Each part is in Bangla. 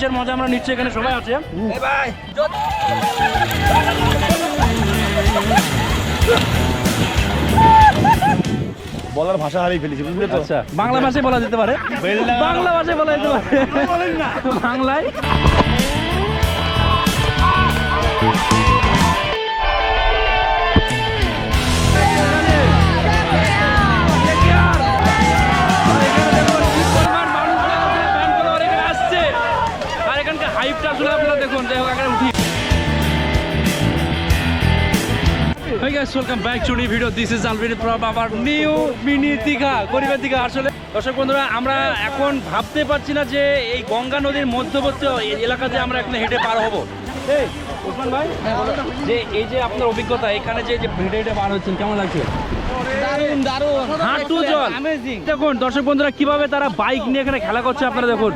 বিচের মজা আমরা নিচ্ছি এখানে সবাই আছে। বলার ভাষা হারিয়ে ফেলেছি বুঝলে তো? আচ্ছা বাংলা ভাষায় বলা যেতে পারে। বাংলা ভাষায় বলা যেতে পারে। বাংলায় Hey guys, welcome back to new video. This is Alvin from our new mini Digha গরিবের দীঘা আসলে। দর্শক বন্ধুরা আমরা এখন ভাবতে পারছি না যে এই গঙ্গা নদীর মধ্যবর্তী এলাকাতে আমরা এখন হেঁটে পার হব। এই ভাই যে এই যে আপনার অভিজ্ঞতা এখানে যে হেঁটে হেঁটে পার হচ্ছেন কেমন লাগছে? হাঁটু জল। দেখুন দর্শক বন্ধুরা কীভাবে তারা বাইক নিয়ে এখানে খেলা করছে আপনারা দেখুন।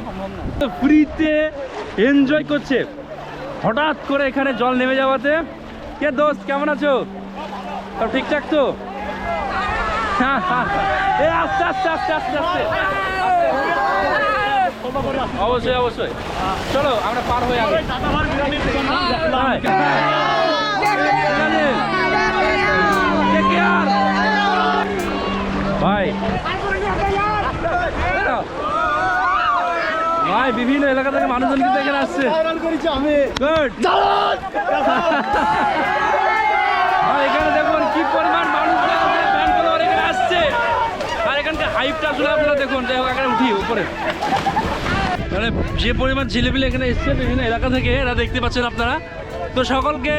ফ্রিতে এনজয় করছে। হঠাৎ করে এখানে জল নেমে যাওয়াতে। কে দোস্ত কেমন আছো? সব ঠিকঠাক তো? হ্যাঁ, হ্যাঁ। এ আস্তে আস্তে আস্তে আস্তে আস্তে। অবশ্যই অবশ্যই। চলো আমরা পার হয়ে আগে। হ্যাঁ। ভাই। ভাই বিভিন্ন এলাকা থেকে মানুষজন কিন্তু এখানে আসছে। এখানে দেখুন কি পরিমাণ মানুষ ফ্যান ফলোয়ার এখানে আসছে আর এখানকার আপনারা দেখুন হোক, এখানে উঠি, উপরে। মানে যে পরিমাণ ছেলেপিলে এখানে এসছে বিভিন্ন এলাকা থেকে, এরা দেখতে পাচ্ছেন আপনারা। তো সকলকে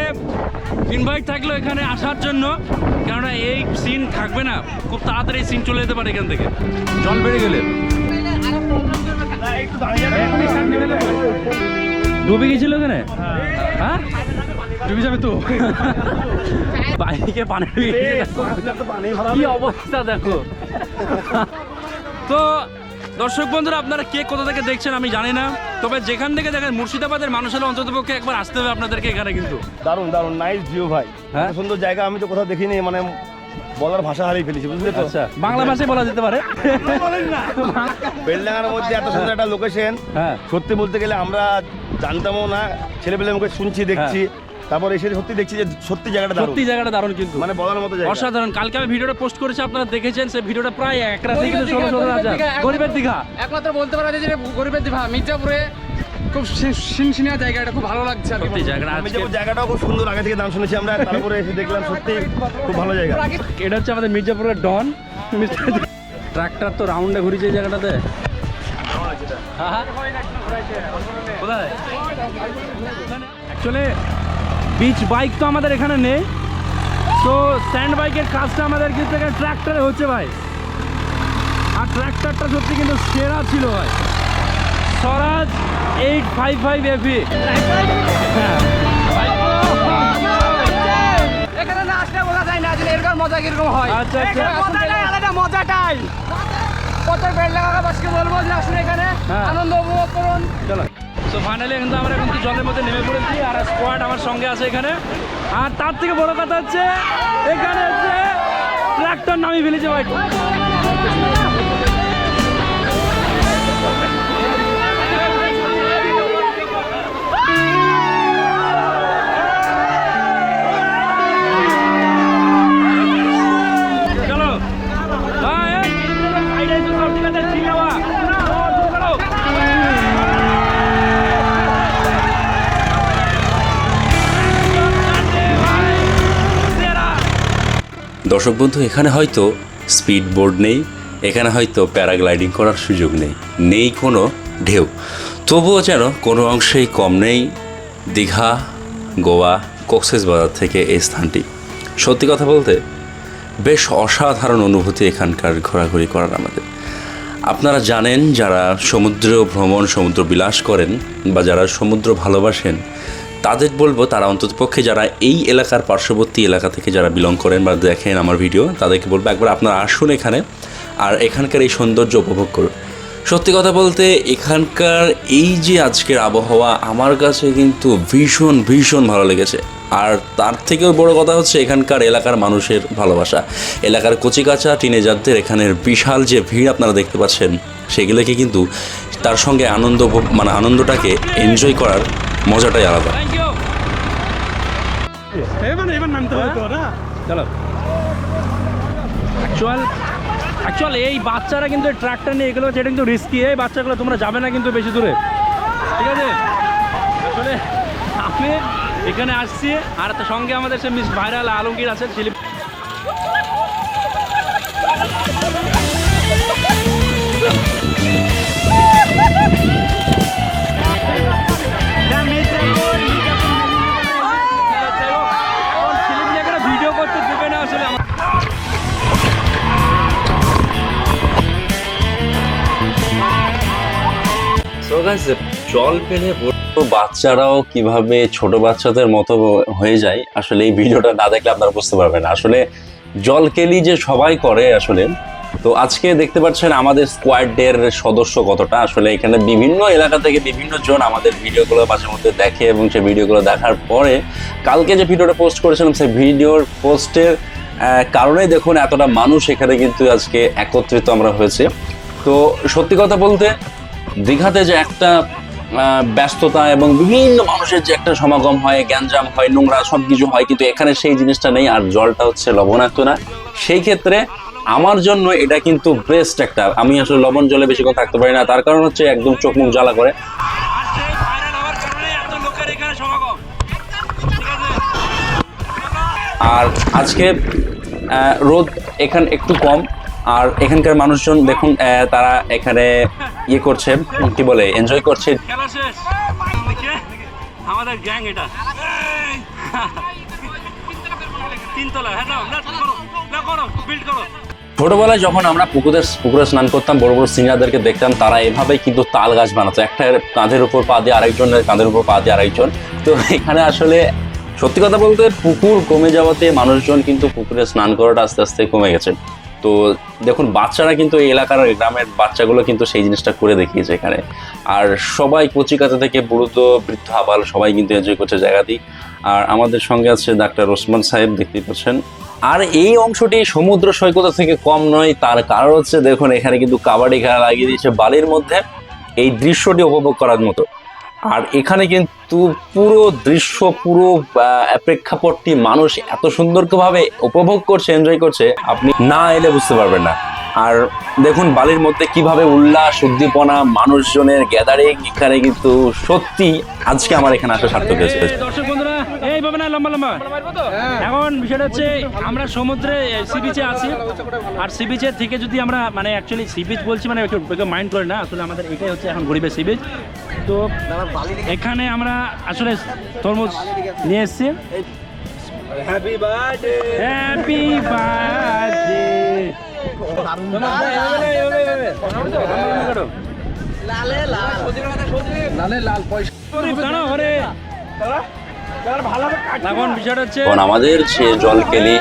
ইনভাইট থাকল এখানে আসার জন্য, কেননা এই সিন থাকবে না। খুব তাড়াতাড়ি সিন চলে যেতে পারে এখান থেকে। জল বেড়ে গেলে। ডুবে গেছিল এখানে? হ্যাঁ? ডুবে যাবে তো। বাইকে পানি অবস্থা দেখো। তো দর্শক বন্ধুরা আপনারা কে কোথা থেকে দেখছেন আমি জানি না তবে যেখান থেকে দেখেন মুর্শিদাবাদের মানুষ হলে অন্তত পক্ষে একবার আসতে হবে আপনাদেরকে এখানে কিন্তু। দারুণ দারুণ নাইস ভিউ ভাই। হ্যাঁ? সুন্দর জায়গা আমি তো কোথাও দেখিনি মানে বলার ভাষা হারিয়ে ফেলেছি বুঝলে তো? আচ্ছা বাংলা ভাষায় বলা যেতে পারে। বেলডাঙ্গার মধ্যে এত সুন্দর একটা লোকেশন হ্যাঁ। সত্যি বলতে গেলে আমরা জানতামও না ছেলেপেলে মুখে শুনছি দেখছি। তারপর এসে সত্যি দেখছি যে সত্যি জায়গাটা দারুণ। সত্যি জায়গাটা দারুণ কিন্তু। মানে বলার মতো জায়গা। অসাধারণ। কালকে আমি ভিডিওটা পোস্ট করেছি আপনারা দেখেছেন সেই ভিডিওটা প্রায় এক রাতে কিন্তু ষোলো ষোলো হাজার। গরিবের দীঘা একমাত্র বলতে পারা যায় যে গরিবের দিভা মির্জাপুরে খুব শিনশিনিয়া জায়গা এটা খুব ভালো লাগছে আর সত্যি জায়গাটা আমি যাব জায়গাটাও খুব সুন্দর আগে থেকে নাম শুনেছি আমরা তারপরে এসে দেখলাম সত্যি খুব ভালো জায়গা। এটা হচ্ছে আমাদের মির্জাপুরের ডন। ট্রাক্টর তো রাউন্ডে ঘুরিছে এই জায়গাটাতে। হ্যাঁ? কোথায়? অ্যাকচুয়ালি বিচ বাইক তো আমাদের এখানে নেই। তো স্ট্যান্ড বাইকের কাজটা আমাদের কিন্তু এখানে ট্র্যাক্টরে হচ্ছে ভাই। আর ট্র্যাক্টরটা সত্যি কিন্তু সেরা ছিল ভাই। স্বরাজ এইট ফাইভ ফাইভ এফি হ্যাঁ এখানে না আসলে বলা যায় না যে এরকম মজা কীরকম হয়। আচ্ছা, আচ্ছা। মজাটাই আলাদা মজাটাই কত বেড লাগা বাসকে বলব যে আসুন এখানে। হ্যাঁ। আনন্দ উপভোগ করুন। চলো। তো ফাইনালি কিন্তু আমরা কিন্তু জলের মধ্যে নেমে পড়েছি আর স্কোয়াড আমার সঙ্গে আছে এখানে। আর তার থেকে বড় কথা হচ্ছে, এখানে হচ্ছে ট্রাক্টর নামি ফেলেছে ভাই। দর্শক বন্ধু, এখানে হয়তো স্পিড বোর্ড নেই, এখানে হয়তো প্যারাগ্লাইডিং করার সুযোগ নেই নেই কোনো ঢেউ। তবুও যেন কোনো অংশেই কম নেই, দীঘা, গোয়া কক্সেস বাজার থেকে এই স্থানটি। সত্যি কথা বলতে, বেশ অসাধারণ অনুভূতি এখানকার ঘোরাঘুরি করার আমাদের। আপনারা জানেন, যারা সমুদ্র ভ্রমণ, সমুদ্র বিলাস করেন বা যারা সমুদ্র ভালোবাসেন তাদের বলব, তারা অন্ততপক্ষে যারা এই এলাকার পার্শ্ববর্তী এলাকা থেকে যারা বিলং করেন বা দেখেন আমার ভিডিও তাদেরকে বলব একবার আপনারা আসুন এখানে আর এখানকার এই সৌন্দর্য উপভোগ করুন। সত্যি কথা বলতে, এখানকার এই যে আজকের আবহাওয়া, আমার কাছে কিন্তু ভীষণ ভীষণ ভালো লেগেছে। আর তার থেকেও বড় কথা হচ্ছে, এখানকার এলাকার মানুষের ভালোবাসা। এলাকার কচিকাচা টিনেজারদের এখানের বিশাল যে ভিড় আপনারা দেখতে পাচ্ছেন, সেগুলোকে কিন্তু তার সঙ্গে আনন্দ মানে আনন্দটাকে এনজয় করার মজাটাই আলাদা। চলো। অ্যাকচুয়াল অ্যাকচুয়াল এই বাচ্চারা কিন্তু ট্রাকটা নিয়ে এগুলো এটা কিন্তু রিস্কি এই বাচ্চাগুলো তোমরা যাবে না কিন্তু বেশি দূরে। ঠিক আছে? আসলে আমি এখানে আসছি আর তার সঙ্গে আমাদের সে মিস ভাইরাল আলমগীর আছে ছেলে ভিডিও So জল পেলে বাচ্চারাও কীভাবে ছোট বাচ্চাদের মতো হয়ে যায়, আসলে এই ভিডিওটা না দেখলে আপনারা বুঝতে পারবেন আসলে জল কেলি যে সবাই করে আসলে, তো আজকে দেখতে পাচ্ছেন আমাদের স্কোয়াডের সদস্য কতটা। আসলে এখানে বিভিন্ন এলাকা থেকে বিভিন্ন জন আমাদের ভিডিওগুলো মাঝে মধ্যে দেখে এবং সেই ভিডিওগুলো দেখার পরে কালকে যে ভিডিওটা পোস্ট করেছিলাম, সেই ভিডিওর পোস্টের কারণে দেখুন এতটা মানুষ এখানে কিন্তু আজকে একত্রিত আমরা হয়েছে। তো সত্যি কথা বলতে দীঘাতে যে একটা ব্যস্ততা এবং বিভিন্ন মানুষের যে একটা সমাগম হয়, গ্যাঞ্জাম হয়, নোংরা সব কিছু হয়, কিন্তু এখানে সেই জিনিসটা নেই আর জলটা হচ্ছে লবণাক্ত না। সেই ক্ষেত্রে আমার জন্য এটা কিন্তু বেস্ট একটা। আমি আসলে লবণ জলে বেশিক্ষণ থাকতে পারি না, তার কারণ হচ্ছে একদম চোখ মুখ জ্বালা করে। আর আজকে রোদ এখান একটু কম। আর এখানকার মানুষজন দেখুন তারা এখানে ইয়ে করছে কি বলে এনজয় করছে। আমাদের গ্যাং এটা। তিনতলা হ্যাঁ নাও না করো না করো বিল্ড করো। ছোটবেলায় যখন আমরা পুকুরে পুকুরে স্নান করতাম বড় বড় সিনিয়রদেরকে দেখতাম তারা এভাবেই কিন্তু তাল গাছ বানাতো। একটা কাঁধের উপর পা দিয়ে আরেকজনের কাঁধের উপর পা দিয়ে আরেকজন। তো এখানে আসলে সত্যি কথা বলতে পুকুর কমে যাওয়াতে মানুষজন কিন্তু পুকুরে স্নান করাটা আস্তে আস্তে কমে গেছে। তো দেখুন, বাচ্চারা কিন্তু এই এলাকার গ্রামের বাচ্চাগুলো কিন্তু সেই জিনিসটা করে দেখিয়েছে এখানে। আর সবাই কচিকাচা থেকে বুড়ো বৃদ্ধ, আবাল সবাই কিন্তু এনজয় করছে জায়গাতেই আর আমাদের সঙ্গে আছে ডাক্তার ওসমান সাহেব, দেখতেই পাচ্ছেন। আর এই অংশটি সমুদ্র সৈকত থেকে কম নয়, তার কারণ হচ্ছে দেখুন, এখানে কিন্তু কাবাডি খেলা লাগিয়ে দিয়েছে বালির মধ্যে। এই দৃশ্যটি উপভোগ করার মতো। আর এখানে কিন্তু পুরো দৃশ্য, পুরো প্রেক্ষাপটটি মানুষ এত সুন্দরভাবে উপভোগ করছে এনজয় করছে, আপনি না এলে বুঝতে পারবেন না। আর দেখুন বালির মধ্যে কীভাবে উল্লাস উদ্দীপনা মানুষজনের গ্যাদারিং এখানে কিন্তু সত্যি আজকে আমার এখানে আসা সার্থক হয়েছে। দর্শক বন্ধুরা এই ভাবে না লম্বা লম্বা। এখন বিষয়টা হচ্ছে আমরা সমুদ্রে সি বিচে আছি। আর সি বিচের থেকে যদি আমরা মানে অ্যাকচুয়ালি সি বিচ বলছি মানে একটু মাইন্ড করে না আসলে আমাদের এটাই হচ্ছে এখন গরিবের সি বিচ তো এখানে আমরা আসলে তরমুজ নিয়ে এসেছি। হ্যাপি বার্থডে লালে লাল আমাদের সে জল কেলি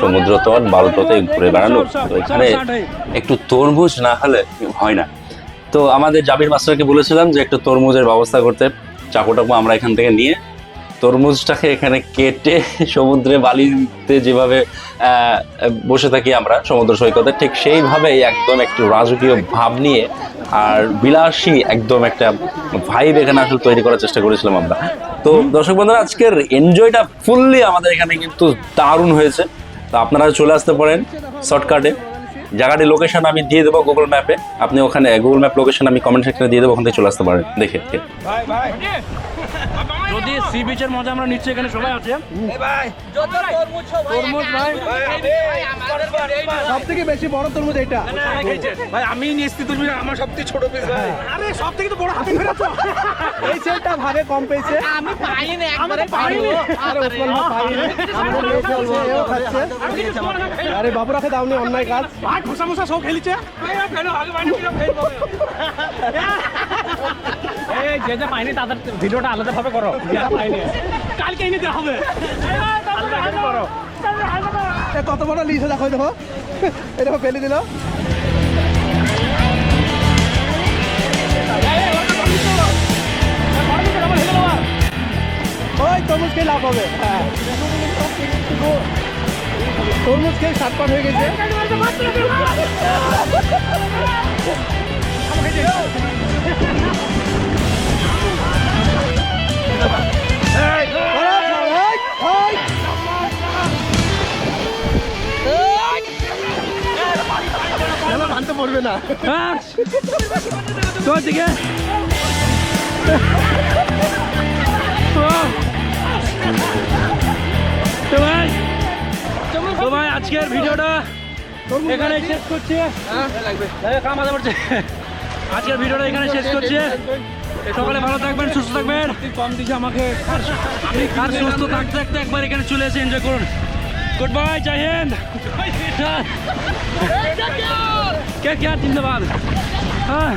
সমুদ্র তট ভারততে ঘুরে বেড়ানো এখানে একটু তরমুজ না হলে হয় না। তো আমাদের জাবির মাস্টারকে বলেছিলাম যে একটু তরমুজের ব্যবস্থা করতে, চাকু টাকু আমরা এখান থেকে নিয়ে তরমুজটাকে এখানে কেটে সমুদ্রে বালিতে যেভাবে বসে থাকি আমরা সমুদ্র সৈকতে ঠিক সেইভাবেই একদম একটু রাজকীয় ভাব নিয়ে আর বিলাসী একদম একটা ভাইব এখানে আসলে তৈরি করার চেষ্টা করেছিলাম আমরা। তো দর্শক বন্ধুরা আজকের এনজয়টা ফুললি আমাদের এখানে কিন্তু দারুণ হয়েছে। তো আপনারা চলে আসতে পারেন শর্টকাটে জায়গাটির লোকেশন আমি দিয়ে দেবো গুগল ম্যাপে আপনি ওখানে গুগল ম্যাপ লোকেশন আমি কমেন্ট সেকশনে দিয়ে দেবো ওখান থেকে চলে আসতে পারেন। দেখে যদি সি বিচের মজা আমরা নিচ্ছি এখানে সবাই আছে। তরমুজ ভাই। সব থেকে বেশি বড় তরমুজ এটা ভাই আমি নিচ্ছি তুমি আমার সবথেকে ছোট পিস ভাই। আরে সব থেকে তো বড় হাতে এই সেলটা ভাগে কম পেয়েছে। আমি পাইনি একবারে পাইনি। আরে ওসমান ভাই পাইনি। আমাদের মেয়ে খেলছে এও খাচ্ছে আরে বাবু রাখে দাওনি অন্যায় কাজ। ভাই খোসা মোসা সব খেলিছে। এই যে যে পাইনি তাদের ভিডিওটা আলাদা ভাবে করো কালকে এনে দেওয়া হবে। কত বড় লিস দেখো দেখো। দেখো ফেলে দিল। ওই তরমুজ খেয়ে লাভ হবে। হ্যাঁ। তরমুজ খেয়ে সাতপাট হয়ে গেছে। ভানতে পড়বে না। হ্যাঁ তো দিকে। তো ভাই তো ভাই আজকের ভিডিওটা এখানে শেষ করছি। এই কাম আদা পড়ছে। আজকের ভিডিওটা এখানে শেষ করছি। সকালে ভালো থাকবেন সুস্থ থাকবেন। কম দিছে আমাকে আর সুস্থ থাকতে থাকতে একবার এখানে চলে এসে এনজয় করুন। গুড বাই জয় হিন্দ কে কে জিন্দাবাদ হ্যাঁ